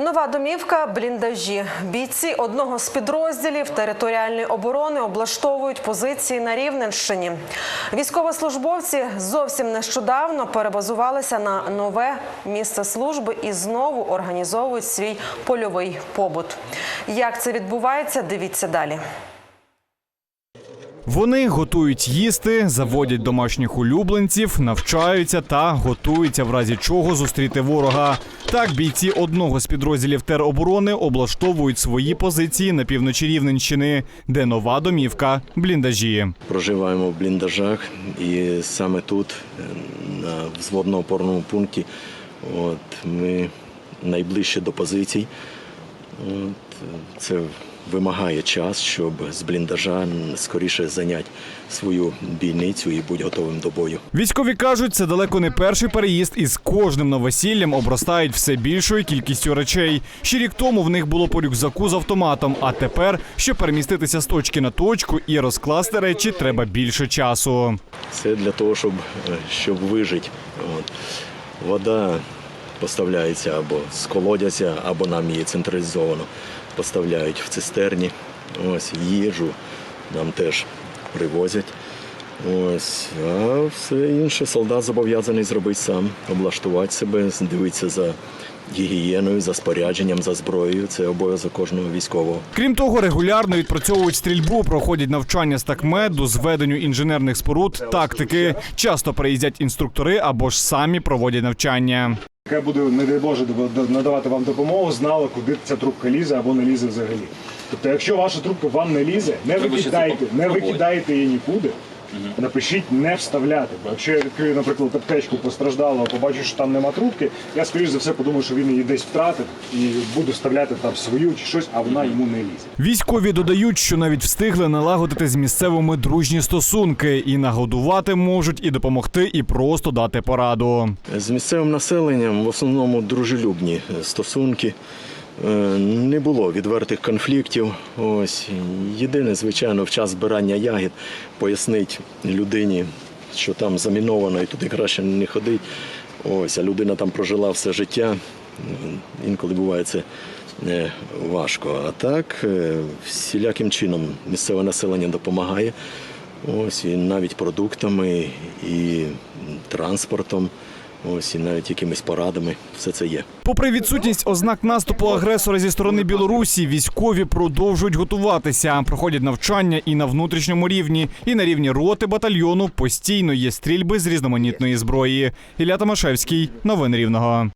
Нова домівка, бліндажі. Бійці одного з підрозділів територіальної оборони облаштовують позиції на Рівненщині. Військовослужбовці зовсім нещодавно перебазувалися на нове місце служби і знову організовують свій польовий побут. Як це відбувається, дивіться далі. Вони готують їсти, заводять домашніх улюбленців, навчаються та готуються в разі чого зустріти ворога. Так бійці одного з підрозділів тероборони облаштовують свої позиції на півночі Рівненщини, де нова домівка бліндажі. Проживаємо в бліндажах, і саме тут, е, на взводно-опорному пункті, от, ми найближче до позицій. От, це вимагає час, щоб з бліндажа скоріше зайняти свою бійницю і бути готовим до бою. Військові кажуть, це далеко не перший переїзд, і з кожним новосіллям обростають все більшою кількістю речей. Ще рік тому в них було по рюкзаку з автоматом, а тепер, щоб переміститися з точки на точку і розкласти речі, треба більше часу. Це для того, щоб, е, щоб вижити. От. Вода поставляється або з колодязя, або нам її централізовано поставляють в цистерні. Ось їжу нам теж привозять. Ось, а все інше солдат зобов'язаний зробити сам, облаштувати себе, дивитися за гігієною, за спорядженням, за зброєю. Це обов'язок кожного військового. Крім того, регулярно відпрацьовують стрільбу, проходять навчання з такмеду, зведенню інженерних споруд, тактики. Часто приїздять інструктори або ж самі проводять навчання. Яке буде, не дай Боже, надавати вам допомогу, знала, куди ця трубка лізе або не лізе взагалі. Тобто, якщо ваша трубка вам не лізе, не викидайте, не викидайте її нікуди. Напишіть не вставляти. Бо якщо я відкрию, наприклад, аптечку постраждалого, побачу, що там нема трубки, я скоріш за все подумаю, що він її десь втратив і буду вставляти там свою чи щось, а вона йому не лізе. Військові додають, що навіть встигли налагодити з місцевими дружні стосунки і нагодувати можуть, і допомогти, і просто дати пораду. З місцевим населенням в основному дружелюбні стосунки. Е, Не було відвертих конфліктів. Ось єдине, звичайно, в час збирання ягід пояснить людині, що там заміновано і туди краще не ходить. Ось, а людина там прожила все життя. Інколи буває це е, важко. А так, е, всіляким чином місцеве населення допомагає. Ось і навіть продуктами, і транспортом, ось і навіть якимись порадами. Все це є. Попри відсутність ознак наступу агресора зі сторони Білорусі, військові продовжують готуватися, проходять навчання і на внутрішньому рівні, і на рівні роти батальйону постійно є стрільби з різноманітної зброї. Ілля Томашевський, новини рівного.